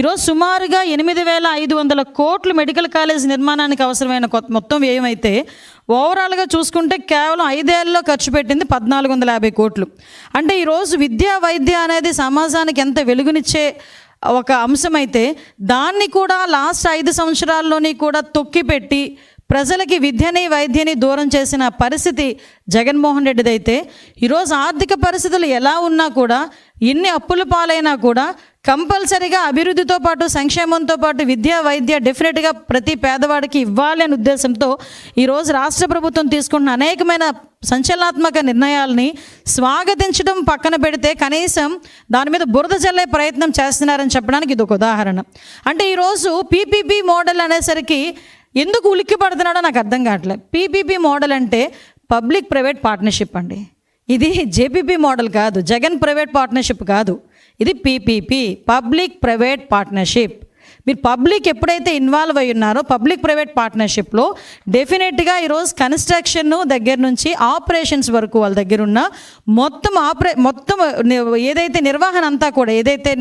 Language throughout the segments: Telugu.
ఈరోజు సుమారుగా ఎనిమిది వేల ఐదు వందల కోట్లు మెడికల్ కాలేజ్ నిర్మాణానికి అవసరమైన కొత్త మొత్తం వ్యయమైతే ఓవరాల్గా చూసుకుంటే కేవలం ఐదేళ్ళలో ఖర్చు పెట్టింది పద్నాలుగు వందల యాభై కోట్లు. అంటే ఈరోజు విద్యా వైద్య అనేది సమాజానికి ఎంత వెలుగునిచ్చే ఒక అంశమైతే దాన్ని కూడా లాస్ట్ ఐదు సంవత్సరాల్లోని కూడా తొక్కిపెట్టి ప్రజలకి విద్యని వైద్యని దూరం చేసిన పరిస్థితి జగన్మోహన్ రెడ్డిదైతే ఈరోజు ఆర్థిక పరిస్థితులు ఎలా ఉన్నా కూడా ఎన్ని అప్పుల పాలైనా కూడా కంపల్సరీగా అభివృద్ధితో పాటు సంక్షేమంతో పాటు విద్య వైద్య డెఫినెట్గా ప్రతి పేదవాడికి ఇవ్వాలి అనే ఉద్దేశంతో ఈరోజు రాష్ట్ర ప్రభుత్వం తీసుకున్న అనేకమైన సంచలనాత్మక నిర్ణయాల్ని స్వాగతించడం పక్కన పెడితే కనీసం దాని మీద బురద జల్లే ప్రయత్నం చేస్తున్నారని చెప్పడానికి ఇది ఒక ఉదాహరణ. అంటే ఈరోజు పీపీపీ మోడల్ అనేసరికి ఎందుకు ఉలిక్కి పడుతున్నాడో నాకు అర్థం కావట్లేదు. పీపీపీ మోడల్ అంటే పబ్లిక్ ప్రైవేట్ పార్ట్నర్షిప్ అండి. ఇది జేపీపీ మోడల్ కాదు జగన్ ప్రైవేట్ పార్ట్నర్షిప్ కాదు. ఇది పీపీపీ పబ్లిక్ ప్రైవేట్ పార్ట్నర్షిప్. మీరు పబ్లిక్ ఎప్పుడైతే ఇన్వాల్వ్ అయి ఉన్నారో పబ్లిక్ ప్రైవేట్ పార్ట్నర్షిప్లో డెఫినెట్గా ఈరోజు కన్స్ట్రక్షన్ దగ్గర నుంచి ఆపరేషన్స్ వరకు వాళ్ళ దగ్గర ఉన్న మొత్తం ఆపరే మొత్తం ఏదైతే నిర్వహణ అంతా కూడా ఏదైతే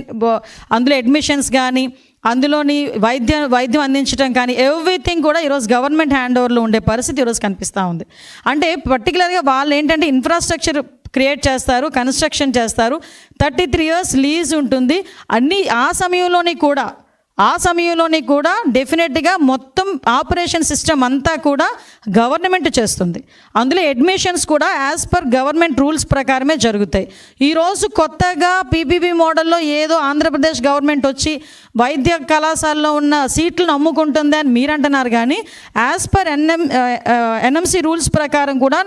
అందులో అడ్మిషన్స్ కానీ అందులోని వైద్య వైద్యం అందించడం కానీ ఎవ్రీథింగ్ కూడా ఈరోజు గవర్నమెంట్ హ్యాండ్ ఓవర్లో ఉండే పరిస్థితి ఈరోజు కనిపిస్తూ ఉంది. అంటే పర్టికులర్గా వాళ్ళు ఏంటంటే ఇన్ఫ్రాస్ట్రక్చర్ క్రియేట్ చేస్తారు కన్స్ట్రక్షన్ చేస్తారు. థర్టీ త్రీ ఇయర్స్ లీజ్ ఉంటుంది. అన్నీ ఆ సమయంలోని కూడా ఆ సమయంలోని కూడా డెఫినెట్గా మొత్తం ఆపరేషన్ సిస్టమ్ అంతా కూడా గవర్నమెంట్ చేస్తుంది. అందులో అడ్మిషన్స్ కూడా యాజ్ పర్ గవర్నమెంట్ రూల్స్ ప్రకారమే జరుగుతాయి. ఈరోజు కొత్తగా పీపీపీ మోడల్లో ఏదో ఆంధ్రప్రదేశ్ గవర్నమెంట్ వచ్చి వైద్య కళాశాలలో ఉన్న సీట్లను అమ్ముకుంటుంది అని మీరు అంటున్నారు కానీ as per NM NMC rules ప్రకారం కూడా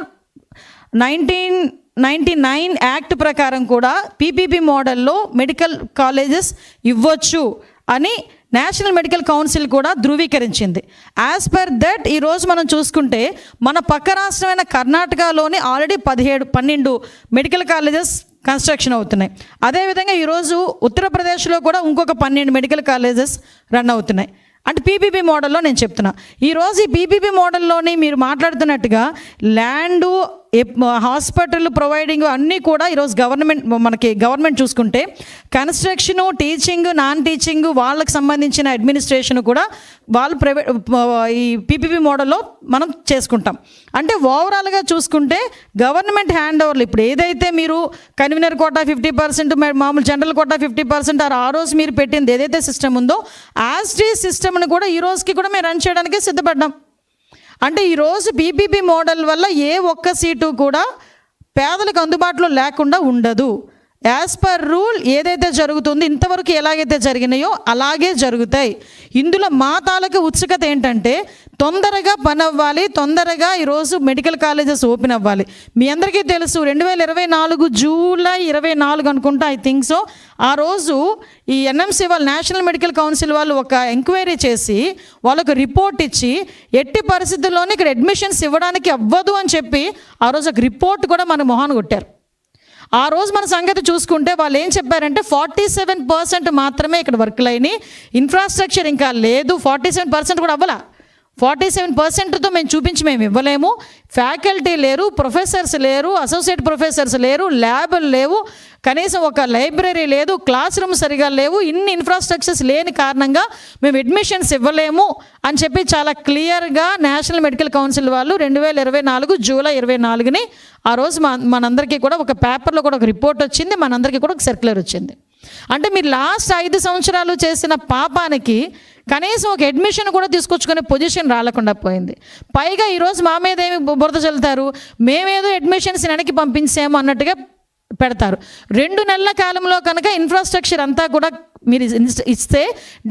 నైన్టీన్ నైంటీ నైన్ యాక్ట్ ప్రకారం కూడా పీపీపీ మోడల్లో మెడికల్ కాలేజెస్ ఇవ్వచ్చు అని నేషనల్ మెడికల్ కౌన్సిల్ కూడా ధృవీకరించింది. యాజ్ పర్ దట్ ఈరోజు మనం చూసుకుంటే మన పక్క రాష్ట్రమైన కర్ణాటకలోని ఆల్రెడీ పదిహేడు పన్నెండు మెడికల్ కాలేజెస్ కన్స్ట్రక్షన్ అవుతున్నాయి. అదేవిధంగా ఈరోజు ఉత్తరప్రదేశ్లో కూడా ఇంకొక పన్నెండు మెడికల్ కాలేజెస్ రన్ అవుతున్నాయి. అంటే పీపీపీ మోడల్లో నేను చెప్తున్నా. ఈరోజు ఈ పీపీపీ మోడల్లోని మీరు మాట్లాడుతున్నట్టుగా ల్యాండు హాస్పిటల్ ప్రొవైడింగ్ అన్నీ కూడా ఈరోజు గవర్నమెంట్ మనకి గవర్నమెంట్ చూసుకుంటే కన్స్ట్రక్షను టీచింగ్ నాన్ టీచింగ్ వాళ్ళకి సంబంధించిన అడ్మినిస్ట్రేషన్ కూడా వాళ్ళు ప్రైవేట్ ఈ పీపీపీ మోడల్లో మనం చేసుకుంటాం. అంటే ఓవరాల్గా చూసుకుంటే గవర్నమెంట్ హ్యాండ్ ఓవర్లు ఇప్పుడు ఏదైతే మీరు కన్వీనర్ కోటా ఫిఫ్టీ పర్సెంట్ మామూలు జనరల్ కోటా ఫిఫ్టీ పర్సెంట్ ఆ రోజు మీరు పెట్టింది ఏదైతే సిస్టమ్ ఉందో యాజ్ టీ సిస్టమ్ని కూడా ఈ రోజుకి కూడా మేము రన్ చేయడానికి సిద్ధపడ్డాం. అంటే ఈరోజు బీబీబీ మోడల్ వల్ల ఏ ఒక్క సీటు కూడా పేదలకు అందుబాటులో లేకుండా ఉండదు. యాజ్ పర్ రూల్ ఏదైతే జరుగుతుందో ఇంతవరకు ఎలాగైతే జరిగినాయో అలాగే జరుగుతాయి. ఇందులో మా తాలూకు ఉత్సుకత ఏంటంటే తొందరగా పని అవ్వాలి తొందరగా ఈరోజు మెడికల్ కాలేజెస్ ఓపెన్ అవ్వాలి. మీ అందరికీ తెలుసు రెండు వేల ఇరవై నాలుగు జూలై ఇరవై నాలుగు అనుకుంటా ఐ థింక్ సో ఆ రోజు ఈ ఎన్ఎంసీ వాళ్ళు నేషనల్ మెడికల్ కౌన్సిల్ వాళ్ళు ఒక ఎంక్వైరీ చేసి వాళ్ళకు రిపోర్ట్ ఇచ్చి ఎట్టి పరిస్థితుల్లోనే ఇక్కడ అడ్మిషన్స్ ఇవ్వడానికి అవ్వదు అని చెప్పి ఆ రోజు ఒక రిపోర్ట్ కూడా మన మొహాన్ కొట్టారు. ఆ రోజు మన సంగతి చూసుకుంటే వాళ్ళు ఏం చెప్పారంటే ఫార్టీ సెవెన్ పర్సెంట్ మాత్రమే ఇక్కడ వర్క్లు అయినాయి ఇన్ఫ్రాస్ట్రక్చర్ ఇంకా లేదు ఫార్టీ సెవెన్ పర్సెంట్ కూడా అవ్వలా. ఫార్టీ సెవెన్ పర్సెంట్తో మేము చూపించి మేము ఇవ్వలేము. ఫ్యాకల్టీ లేరు ప్రొఫెసర్స్ లేరు అసోసియేట్ ప్రొఫెసర్స్ లేరు ల్యాబ్లు లేవు కనీసం ఒక లైబ్రరీ లేదు క్లాస్ రూమ్ సరిగా లేవు ఇన్ని ఇన్ఫ్రాస్ట్రక్చర్స్ లేని కారణంగా మేము అడ్మిషన్స్ ఇవ్వలేము అని చెప్పి చాలా క్లియర్గా నేషనల్ మెడికల్ కౌన్సిల్ వాళ్ళు రెండు వేల ఇరవై నాలుగు జూలై ఇరవై నాలుగుని ఆ రోజు మా మనందరికీ కూడా ఒక పేపర్లో కూడా ఒక రిపోర్ట్ వచ్చింది మనందరికీ కూడా ఒక సర్క్యులర్ వచ్చింది. అంటే మీరు లాస్ట్ ఐదు సంవత్సరాలు చేసిన పాపానికి కనీసం ఒక అడ్మిషన్ కూడా తీసుకొచ్చుకునే పొజిషన్ రాలకుండా పోయింది. పైగా ఈరోజు మా మీద ఏమి బురద చల్లుతారు? మేమేదో అడ్మిషన్స్ వెనక్కి పంపించాము అన్నట్టుగా పెడతారు. రెండు నెలల కాలంలో కనుక ఇన్ఫ్రాస్ట్రక్చర్ అంతా కూడా మీరు ఇస్తే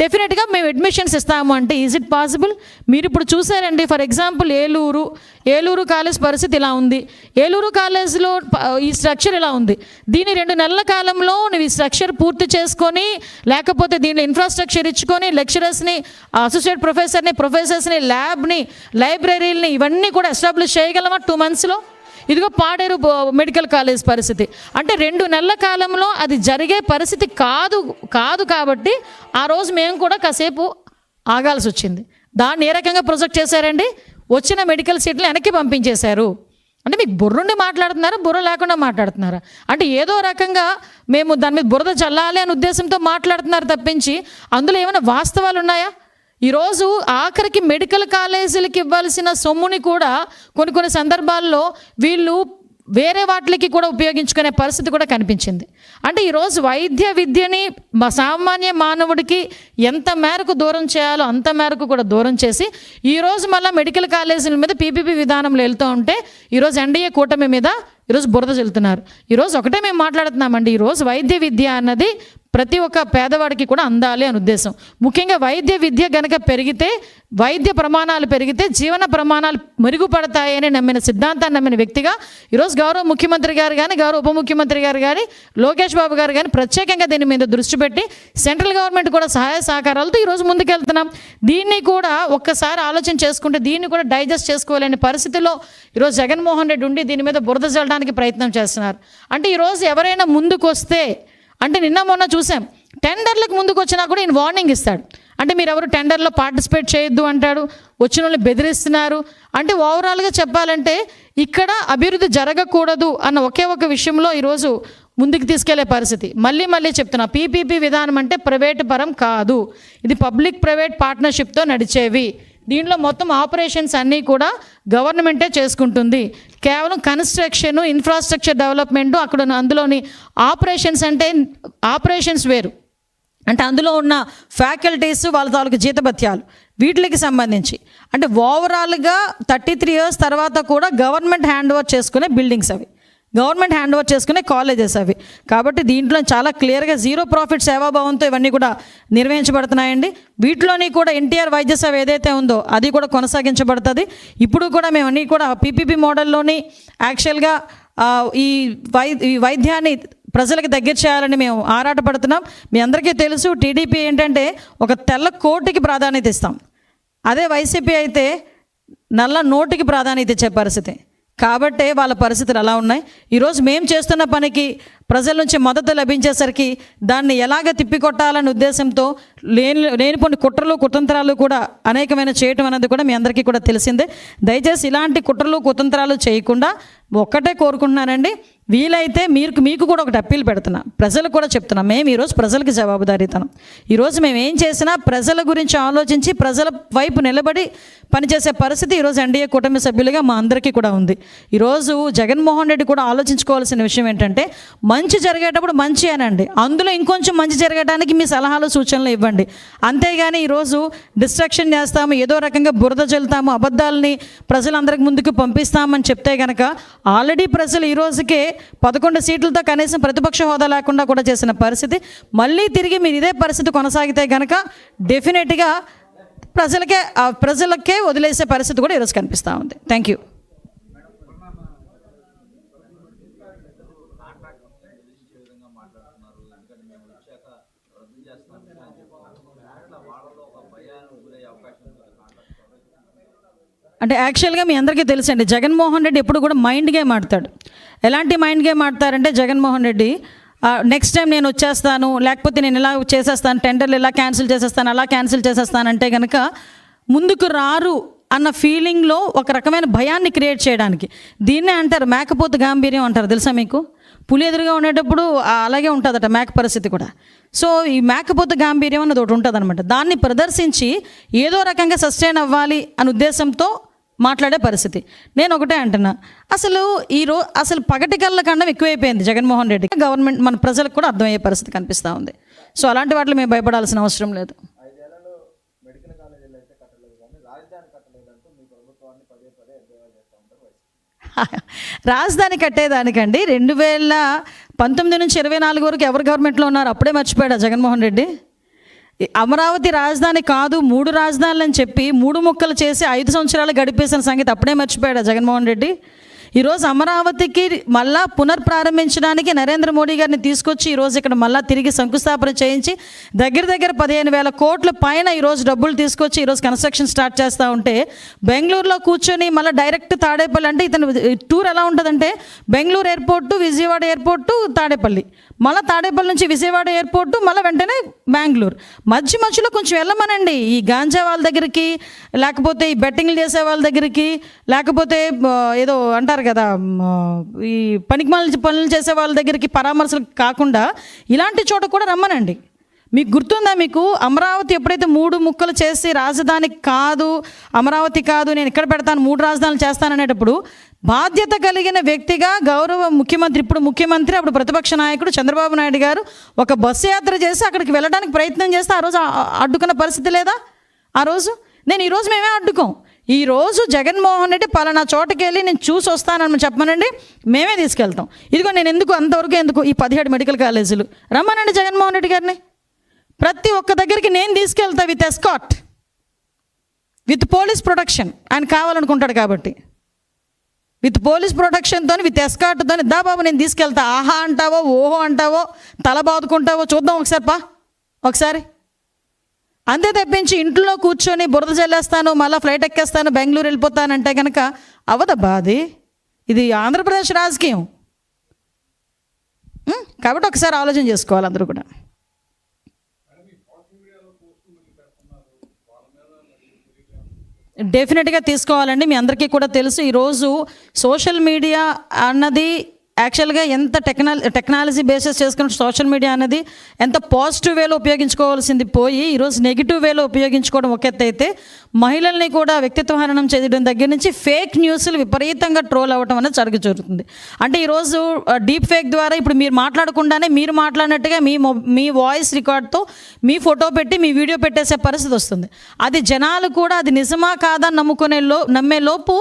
డెఫినెట్గా మేము అడ్మిషన్స్ ఇస్తాము అంటే ఈజ్ ఇట్ పాసిబుల్ మీరు ఇప్పుడు చూసారండి for example Eluru Eluru college పరిస్థితి ఇలా ఉంది. ఏలూరు కాలేజ్లో ఈ స్ట్రక్చర్ ఇలా ఉంది. దీని రెండు నెలల కాలంలో నువ్వు ఈ స్ట్రక్చర్ పూర్తి చేసుకొని లేకపోతే దీనిలో ఇన్ఫ్రాస్ట్రక్చర్ ఇచ్చుకొని లెక్చరర్స్ని అసోసియేట్ ప్రొఫెసర్ని ప్రొఫెసర్స్ని ల్యాబ్ని లైబ్రరీలని ఇవన్నీ కూడా ఎస్టాబ్లిష్ చేయగలమా టూ మంత్స్లో ఇదిగో పాడేరు బో- మెడికల్ కాలేజ్ పరిస్థితి. అంటే రెండు నెలల కాలంలో అది జరిగే పరిస్థితి కాదు కాదు కాబట్టి ఆ రోజు మేము కూడా కాసేపు ఆగాల్సి వచ్చింది. దాన్ని ఏ రకంగా ప్రొజెక్ట్ చేశారండి? వచ్చిన మెడికల్ సీట్లు వెనక్కి పంపించేశారు. అంటే మీకు బుర్రుండి మాట్లాడుతున్నారా? బుర్ర లేకుండా మాట్లాడుతున్నారా? అంటే ఏదో రకంగా మేము దాని మీద బురద చల్లాలి అనే ఉద్దేశంతో మాట్లాడుతున్నారు తప్పించి అందులో ఏమైనా వాస్తవాలు ఉన్నాయా? ఈరోజు ఆఖరికి మెడికల్ కాలేజీలకు ఇవ్వాల్సిన సొమ్ముని కూడా కొన్ని కొన్ని సందర్భాల్లో వీళ్ళు వేరే వాటికి కూడా ఉపయోగించుకునే పరిస్థితి కూడా కనిపించింది. అంటే ఈరోజు వైద్య విద్యని మా సామాన్య మానవుడికి ఎంత మేరకు దూరం చేయాలో అంత మేరకు కూడా దూరం చేసి ఈరోజు మళ్ళీ మెడికల్ కాలేజీల మీద పీపీపీ విధానంలో వెళ్తూ ఉంటే ఈరోజు ఎన్డీఏ కూటమి మీద ఈరోజు బురద చెల్లుతున్నారు ఈరోజు ఒకటే మేము మాట్లాడుతున్నామండి ఈరోజు వైద్య విద్య అన్నది ప్రతి ఒక్క పేదవాడికి కూడా అందాలి అని ఉద్దేశం. ముఖ్యంగా వైద్య విద్య గనక పెరిగితే వైద్య ప్రమాణాలు పెరిగితే జీవన ప్రమాణాలు మెరుగుపడతాయని నమ్మిన సిద్ధాంతాన్ని నమ్మిన వ్యక్తిగా ఈరోజు గౌరవ ముఖ్యమంత్రి గారు కానీ గౌరవ ఉప ముఖ్యమంత్రి గారు కానీ లోకేష్ బాబు గారు కానీ ప్రత్యేకంగా దీని మీద దృష్టి పెట్టి సెంట్రల్ గవర్నమెంట్ కూడా సహాయ సహకారాలతో ఈరోజు ముందుకెళ్తున్నాం. దీన్ని కూడా ఒక్కసారి ఆలోచన చేసుకుంటే దీన్ని కూడా డైజెస్ట్ చేసుకోలేని పరిస్థితిలో ఈరోజు జగన్మోహన్ రెడ్డి ఉండి దీని మీద బురద చల్లడానికి ప్రయత్నం చేస్తున్నారు. అంటే ఈరోజు ఎవరైనా ముందుకు వస్తే అంటే నిన్న మొన్న చూసాం. టెండర్లకు ముందుకు వచ్చినా కూడా ఈయన వార్నింగ్ ఇస్తాడు. అంటే మీరు ఎవరు టెండర్లో పార్టిసిపేట్ చేయొద్దు అంటాడు వచ్చిన వాళ్ళని బెదిరిస్తున్నారు. అంటే ఓవరాల్గా చెప్పాలంటే ఇక్కడ అభివృద్ధి జరగకూడదు అన్న ఒకే ఒక విషయంలో ఈరోజు ముందుకు తీసుకెళ్ళే పరిస్థితి. మళ్ళీ మళ్ళీ చెప్తున్నా పీపీపీ విధానం అంటే ప్రైవేట్ పరం కాదు. ఇది పబ్లిక్ ప్రైవేట్ పార్ట్నర్షిప్తో నడిచేవి. దీంట్లో మొత్తం ఆపరేషన్స్ అన్నీ కూడా గవర్నమెంటే చేసుకుంటుంది. కేవలం కన్స్ట్రక్షన్ ఇన్ఫ్రాస్ట్రక్చర్ డెవలప్మెంట్ అక్కడ ఉన్న అందులోని ఆపరేషన్స్ అంటే ఆపరేషన్స్ వేరు. అంటే అందులో ఉన్న ఫ్యాకల్టీస్ వాళ్ళ తాలూకు జీతభత్యాలు వీటికి సంబంధించి. అంటే ఓవరాల్గా థర్టీ త్రీ ఇయర్స్ తర్వాత కూడా గవర్నమెంట్ హ్యాండ్ ఓవర్ చేసుకునే బిల్డింగ్స్ అవి. గవర్నమెంట్ హ్యాండ్ ఓవర్ చేసుకునే కాలేజెస్ అవి. కాబట్టి దీంట్లో చాలా క్లియర్గా జీరో ప్రాఫిట్ సేవాభావంతో ఇవన్నీ కూడా నిర్వహించబడుతున్నాయండి. వీటిలోని కూడా ఎన్టీఆర్ వైద్య సేవ ఏదైతే ఉందో అది కూడా కొనసాగించబడుతుంది. ఇప్పుడు కూడా మేము అన్నీ కూడా పీపీపీ మోడల్లోని యాక్చువల్గా ఈ వై ఈ వైద్యాన్ని ప్రజలకు దగ్గర చేయాలని మేము ఆరాటపడుతున్నాం. మీ అందరికీ తెలుసు టీడీపీ ఏంటంటే ఒక తెల్ల కోటికి ప్రాధాన్యత ఇస్తాం. అదే వైసీపీ అయితే నల్ల నోటికి ప్రాధాన్యత ఇచ్చే పరిస్థితి. కాబట్టే వాళ్ళ పరిస్థితులు అలా ఉన్నాయి. ఈరోజు మేము చేస్తున్న పనికి ప్రజల నుంచి మద్దతు లభించేసరికి దాన్ని ఎలాగ తిప్పికొట్టాలనే ఉద్దేశంతో లేని లేని కొన్ని కుట్రలు కుతంత్రాలు కూడా అనేకమైన చేయటం అనేది కూడా మీ అందరికీ కూడా తెలిసిందే. దయచేసి ఇలాంటి కుట్రలు కుతంత్రాలు చేయకుండా ఒక్కటే కోరుకుంటున్నానండి. వీలైతే మీరు మీకు కూడా ఒకటి అప్పీల్ పెడుతున్నా. ప్రజలకు కూడా చెప్తున్నాం. మేము ఈరోజు ప్రజలకు జవాబుదారీతనం. ఈరోజు మేము ఏం చేసినా ప్రజల గురించి ఆలోచించి ప్రజల వైపు నిలబడి పనిచేసే పరిస్థితి ఈరోజు ఎన్డీఏ కూటమి సభ్యులుగా మా అందరికీ కూడా ఉంది. ఈరోజు జగన్మోహన్ రెడ్డి కూడా ఆలోచించుకోవాల్సిన విషయం ఏంటంటే మంచి జరిగేటప్పుడు మంచి అనండి. అందులో ఇంకొంచెం మంచి జరగడానికి మీ సలహాలు సూచనలు ఇవ్వండి. అంతేగాని ఈరోజు డిస్ట్రక్షన్ చేస్తాము ఏదో రకంగా బురద చల్లుతాము అబద్ధాలని ప్రజలందరికి ముందుకు పంపిస్తామని చెప్తే కనుక ఆల్రెడీ ప్రజలు ఈ రోజుకే పదకొండు సీట్లతో కనీసం ప్రతిపక్ష హోదా లేకుండా కూడా చేసిన పరిస్థితి. మళ్ళీ తిరిగి మీరు ఇదే పరిస్థితి కొనసాగితే కనుక డెఫినెట్గా ప్రజలకే ఆ ప్రజలకే వదిలేసే పరిస్థితి కూడా ఈరోజు కనిపిస్తూ ఉంది. థ్యాంక్ యూ అంటే యాక్చువల్గా మీ అందరికీ తెలుసండి జగన్మోహన్ రెడ్డి ఎప్పుడు కూడా మైండ్ గేమ్ ఆడతాడు. ఎలాంటి మైండ్ గేమ్ ఆడతారంటే జగన్మోహన్ రెడ్డి నెక్స్ట్ టైం నేను వచ్చేస్తాను లేకపోతే నేను ఇలా చేసేస్తాను టెండర్లు ఇలా క్యాన్సిల్ చేసేస్తాను అలా క్యాన్సిల్ చేసేస్తాను అంటే కనుక ముందుకు రారు అన్న ఫీలింగ్లో ఒక రకమైన భయాన్ని క్రియేట్ చేయడానికి. దీన్నే అంటారు మేకపోతు గాంభీర్యం అంటారు తెలుసా మీకు? పులి ఎదురుగా ఉండేటప్పుడు అలాగే ఉంటుందట మేక పరిస్థితి కూడా. సో ఈ మేకపోతు గాంభీర్యం అన్నది ఒకటి ఉంటుంది అనమాట దాన్ని ప్రదర్శించి ఏదో రకంగా సస్టైన్ అవ్వాలి అనే ఉద్దేశంతో మాట్లాడే పరిస్థితి. నేను ఒకటే అంటున్నా. అసలు ఈ రో అసలు పగటి కళ్ళ కండం ఎక్కువైపోయింది జగన్మోహన్ రెడ్డి. గవర్నమెంట్ మన ప్రజలకు కూడా అర్థమయ్యే పరిస్థితి కనిపిస్తూ ఉంది. సో అలాంటి వాటిలో మేము భయపడాల్సిన అవసరం లేదు. రాజధాని కట్టేదానికండి. రెండు వేల పంతొమ్మిది నుంచి ఇరవై నాలుగు వరకు ఎవరు గవర్నమెంట్లో ఉన్నారు? అప్పుడే మర్చిపోయాడా జగన్మోహన్ రెడ్డి? అమరావతి రాజధాని కాదు మూడు రాజధానులు అని చెప్పి మూడు ముక్కలు చేసి ఐదు సంవత్సరాలు గడిపేసిన సంగతి అప్పుడే మర్చిపోయాడు జగన్మోహన్ రెడ్డి? ఈరోజు అమరావతికి మళ్ళా పునర్ప్రారంభించడానికి నరేంద్ర మోడీ గారిని తీసుకొచ్చి ఈరోజు ఇక్కడ మళ్ళా తిరిగి శంకుస్థాపన చేయించి దగ్గర దగ్గర పదిహేను వేల కోట్ల పైన ఈరోజు డబ్బులు తీసుకొచ్చి ఈరోజు కన్స్ట్రక్షన్ స్టార్ట్ చేస్తూ ఉంటే బెంగళూరులో కూర్చొని మళ్ళీ డైరెక్ట్ తాడేపల్లి అంటే ఇతను టూర్ ఎలా ఉంటుందంటే బెంగళూరు ఎయిర్పోర్టు విజయవాడ ఎయిర్పోర్టు తాడేపల్లి. మళ్ళీ తాడేపల్లి నుంచి విజయవాడ ఎయిర్పోర్టు మళ్ళీ వెంటనే బెంగళూరు. మధ్య మధ్యలో కొంచెం వెళ్ళమనండి. ఈ గాంజా వాళ్ళ దగ్గరికి లేకపోతే ఈ బెట్టింగ్లు చేసే వాళ్ళ దగ్గరికి లేకపోతే ఏదో అంటారు ఉంటారు కదా ఈ పనికి పనులు చేసే వాళ్ళ దగ్గరికి పరామర్శలు కాకుండా ఇలాంటి చోట కూడా రమ్మనండి. మీకు గుర్తుందా మీకు? అమరావతి ఎప్పుడైతే మూడు ముక్కలు చేసి రాజధాని కాదు అమరావతి కాదు నేను ఇక్కడ పెడతాను మూడు రాజధానులు చేస్తాననేటప్పుడు బాధ్యత కలిగిన వ్యక్తిగా గౌరవ ముఖ్యమంత్రి ఇప్పుడు ముఖ్యమంత్రి అప్పుడు ప్రతిపక్ష నాయకుడు చంద్రబాబు నాయుడు గారు ఒక బస్సు యాత్ర చేసి అక్కడికి వెళ్ళడానికి ప్రయత్నం చేస్తే ఆ రోజు అడ్డుకున్న పరిస్థితి లేదా? ఆ రోజు? నేను ఈరోజు మేమే అడ్డుకోం. ఈరోజు జగన్మోహన్ రెడ్డి పలానా చోటకి వెళ్ళి నేను చూసి వస్తానని చెప్పమనండి. మేమే తీసుకెళ్తాం. ఇదిగో నేను ఎందుకు అంతవరకు ఎందుకు ఈ పదిహేడు మెడికల్ కాలేజీలు? రమ్మనండి జగన్మోహన్ రెడ్డి గారిని. ప్రతి ఒక్క దగ్గరికి నేను తీసుకెళ్తా with escort with police protection. ఆయన కావాలనుకుంటాడు కాబట్టి. విత్ పోలీస్ ప్రొటెక్షన్తో విత్ ఎస్కాట్తో దా బాబు నేను తీసుకెళ్తా. ఆహా అంటావో ఓహో అంటావో తల బాదుకుంటావో చూద్దాం ఒకసారి పా. ఒకసారి. అంతే తప్పించి ఇంట్లో కూర్చొని బురద చల్లేస్తాను మళ్ళీ ఫ్లైట్ ఎక్కేస్తాను బెంగళూరు వెళ్ళిపోతానంటే కనుక అవదబ్బా అది ఇది ఆంధ్రప్రదేశ్ రాజకీయం. కాబట్టి ఒకసారి ఆలోచన చేసుకోవాలి అందరూ కూడా. డెఫినెట్గా తీసుకోవాలండి. మీ అందరికీ కూడా తెలుసు ఈరోజు సోషల్ మీడియా అన్నది యాక్చువల్గా ఎంత టెక్నాల టెక్నాలజీ బేసెస్ చేసుకున్న సోషల్ మీడియా అనేది ఎంత పాజిటివ్ వేలో ఉపయోగించుకోవాల్సింది పోయి ఈరోజు నెగిటివ్ వేలో ఉపయోగించుకోవడం ఒక ఎత్తు అయితే మహిళల్ని కూడా వ్యక్తిత్వహరణం చేయడం దగ్గర నుంచి ఫేక్ న్యూస్లు విపరీతంగా ట్రోల్ అవ్వడం అనేది జరుగు జరుగుతుంది. అంటే ఈరోజు డీప్ ఫేక్ ద్వారా ఇప్పుడు మీరు మాట్లాడకుండానే మీరు మాట్లాడినట్టుగా మీ మీ వాయిస్ రికార్డ్తో మీ ఫోటో పెట్టి మీ వీడియో పెట్టేసే పరిస్థితి వస్తుంది. అది జనాలు కూడా అది నిజమా కాదా నమ్ముకునే లో నమ్మే లోపు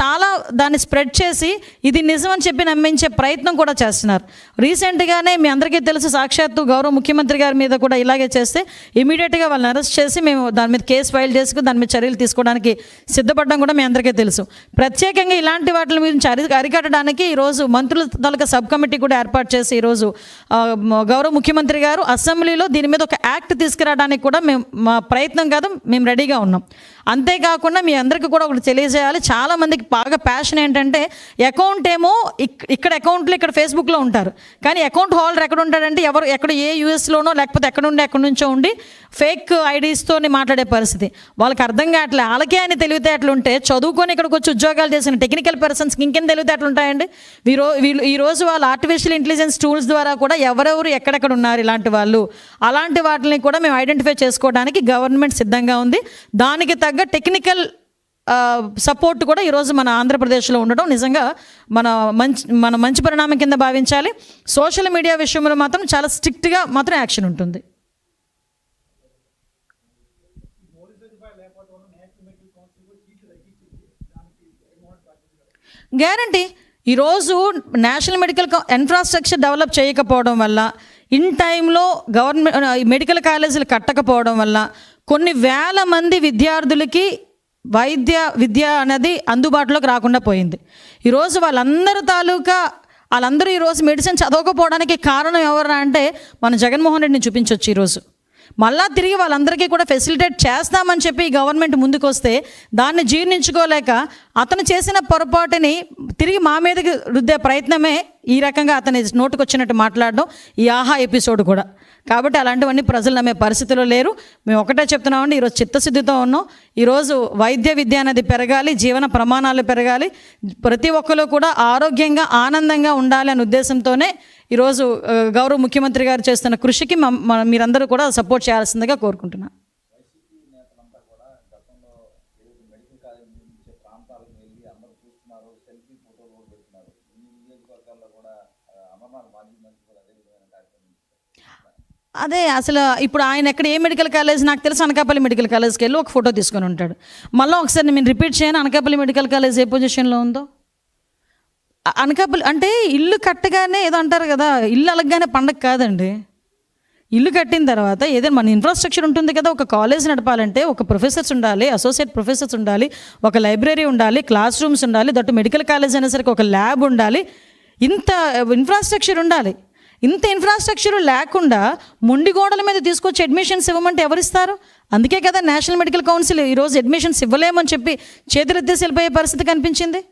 చాలా దాన్ని స్ప్రెడ్ చేసి ఇది నిజం అని చెప్పి నమ్మించే ప్రయత్నం కూడా చేస్తున్నారు. రీసెంట్గానే మీ అందరికీ తెలుసు సాక్షాత్తు గౌరవ ముఖ్యమంత్రి గారి మీద కూడా ఇలాగే చేస్తే ఇమీడియట్గా వాళ్ళని అరెస్ట్ చేసి మేము దాని మీద కేసు ఫైల్ చేసుకుని దాని మీద చర్యలు తీసుకోవడానికి సిద్ధపడడం కూడా మీ అందరికీ తెలుసు. ప్రత్యేకంగా ఇలాంటి వాటిని గురించి అరి అరికట్టడానికి ఈరోజు మంత్రుల తాలూకా సబ్ కమిటీ కూడా ఏర్పాటు చేసి ఈరోజు గౌరవ ముఖ్యమంత్రి గారు అసెంబ్లీలో దీని మీద ఒక యాక్ట్ తీసుకురావడానికి కూడా మేము మా ప్రయత్నం కాదు మేము రెడీగా ఉన్నాం. అంతేకాకుండా మీ అందరికీ కూడా ఒకటి తెలియజేయాలి. చాలామందికి బాగా ప్యాషన్ ఏంటంటే అకౌంట్ ఏమో ఇక్కడ అకౌంట్లో ఇక్కడ ఫేస్బుక్లో ఉంటారు. కానీ అకౌంట్ హోల్డర్ ఎక్కడ ఉంటాడంటే ఎవరు ఎక్కడ ఏ యూఎస్లోనో లేకపోతే ఎక్కడ ఉండి ఎక్కడి నుంచో ఉండి ఫేక్ ఐడీస్తోని మాట్లాడే పరిస్థితి. వాళ్ళకి అర్థం కావట్లే. వాళ్ళకే అని తెలివితేటలు ఉంటే చదువుకొని ఇక్కడికి వచ్చి ఉద్యోగాలు చేసిన టెక్నికల్ పర్సన్స్కి ఇంకేం తెలివితేటలు ఉంటాయండి? వీరో వీళ్ళు ఈ రోజు వాళ్ళు ఆర్టిఫిషియల్ ఇంటెలిజెన్స్ టూల్స్ ద్వారా కూడా ఎవరెవరు ఎక్కడెక్కడ ఉన్నారు ఇలాంటి వాళ్ళు? అలాంటి వాటిని కూడా మేము ఐడెంటిఫై చేసుకోవడానికి గవర్నమెంట్ సిద్ధంగా ఉంది. దానికి తగ్గ టెక్నికల్ సపోర్ట్ కూడా ఈరోజు మన ఆంధ్రప్రదేశ్లో ఉండడం. నిజంగా మన మంచి మన మంచి పరిణామం కింద భావించాలి. సోషల్ మీడియా విషయంలో మాత్రం చాలా స్ట్రిక్ట్గా మాత్రం యాక్షన్ ఉంటుంది. గ్యారంటీ. ఈరోజు నేషనల్ మెడికల్ ఇన్ఫ్రాస్ట్రక్చర్ డెవలప్ చేయకపోవడం వల్ల ఇన్ టైంలో గవర్నమెంట్ మెడికల్ కాలేజీలు కట్టకపోవడం వల్ల కొన్ని వేల మంది విద్యార్థులకి వైద్య విద్య అనేది అందుబాటులోకి రాకుండా పోయింది. ఈరోజు వాళ్ళందరి తాలూకా వాళ్ళందరూ ఈరోజు మెడిసిన్ చదవకపోవడానికి కారణం ఎవరా అంటే మన జగన్మోహన్ రెడ్డిని చూపించవచ్చు ఈరోజు. మళ్ళా తిరిగి వాళ్ళందరికీ కూడా ఫెసిలిటేట్ చేస్తామని చెప్పి ఈ గవర్నమెంట్ ముందుకొస్తే దాన్ని జీర్ణించుకోలేక అతను చేసిన పొరపాటుని తిరిగి మా మీదకి రుద్దే ప్రయత్నమే ఈ రకంగా అతని నోటుకొచ్చినట్టు మాట్లాడడం ఈ ఆహా ఎపిసోడ్ కూడా. కాబట్టి అలాంటివన్నీ ప్రజలు నమ్మే పరిస్థితిలో లేరు. మేము ఒకటే చెప్తున్నామండి ఈరోజు చిత్తశుద్ధితో ఉన్నాం. ఈరోజు వైద్య విద్య అనేది పెరగాలి జీవన ప్రమాణాలు పెరగాలి. ప్రతి ఒక్కరు కూడా ఆరోగ్యంగా ఆనందంగా ఉండాలి అనే ఉద్దేశంతోనే ఈరోజు గౌరవ ముఖ్యమంత్రి గారు చేస్తున్న కృషికి మీరందరూ కూడా సపోర్ట్ చేయాల్సిందిగా కోరుకుంటున్నాను వైసీపీ నేతలంతా కూడా గతంలో ఏదైతే మెడికల్ కాలేజ్ నిర్మించే ప్రాంతాలకు వెళ్ళి అందరూ చూస్తున్నారు సెల్ఫీ ఫోటోలు కూడా పెడుతున్నారు ఈ నియోజకవర్గాల్లో కూడా ఆ, అమర్నాథ్ మాజీ మంత్రి కూడా అదే విధమైన కార్యక్రమం చేశారు. అదే అసలు ఇప్పుడు ఆయన ఎక్కడ ఏ మెడికల్ కాలేజ్? నాకు తెలుసు అనకాపల్లి మెడికల్ కాలేజ్కి వెళ్ళి ఒక ఫోటో తీసుకొని ఉంటాడు. మళ్ళీ ఒకసారి నేను రిపీట్ చేయను అనకాపల్లి మెడికల్ కాలేజ్ ఏ పొజిషన్లో ఉందో? అనకాపల్లి అంటే ఇల్లు కట్టగానే ఏదో అంటారు కదా ఇల్లు అలగగానే పండగ కాదండి. ఇల్లు కట్టిన తర్వాత ఏదైనా మన ఇన్ఫ్రాస్ట్రక్చర్ ఉంటుంది కదా ఒక కాలేజ్ నడపాలంటే ఒక ప్రొఫెసర్స్ ఉండాలి అసోసియేట్ ప్రొఫెసర్స్ ఉండాలి ఒక లైబ్రరీ ఉండాలి క్లాస్ రూమ్స్ ఉండాలి దట్టు మెడికల్ కాలేజ్ అనేసరికి ఒక ల్యాబ్ ఉండాలి. ఇంత ఇన్ఫ్రాస్ట్రక్చర్ ఉండాలి. ఇంత ఇన్ఫ్రాస్ట్రక్చర్ లేకుండా మొండి గోడల మీద తీసుకొచ్చి అడ్మిషన్స్ ఇవ్వమంటే ఎవరిస్తారు? అందుకే కదా నేషనల్ మెడికల్ కౌన్సిల్ ఈరోజు అడ్మిషన్స్ ఇవ్వలేమని చెప్పి చేతులెత్తేసి వెళ్ళిపోయే పరిస్థితి కనిపించింది.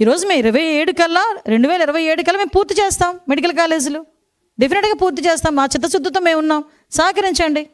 ఈరోజు మేము ఇరవై ఏడు కల్లా రెండు వేల ఇరవై ఏడు కల్లా మేము పూర్తి చేస్తాం మెడికల్ కాలేజీలు. డెఫినెట్గా పూర్తి చేస్తాం. మా చిత్తశుద్ధితో మేము ఉన్నాం. సహకరించండి.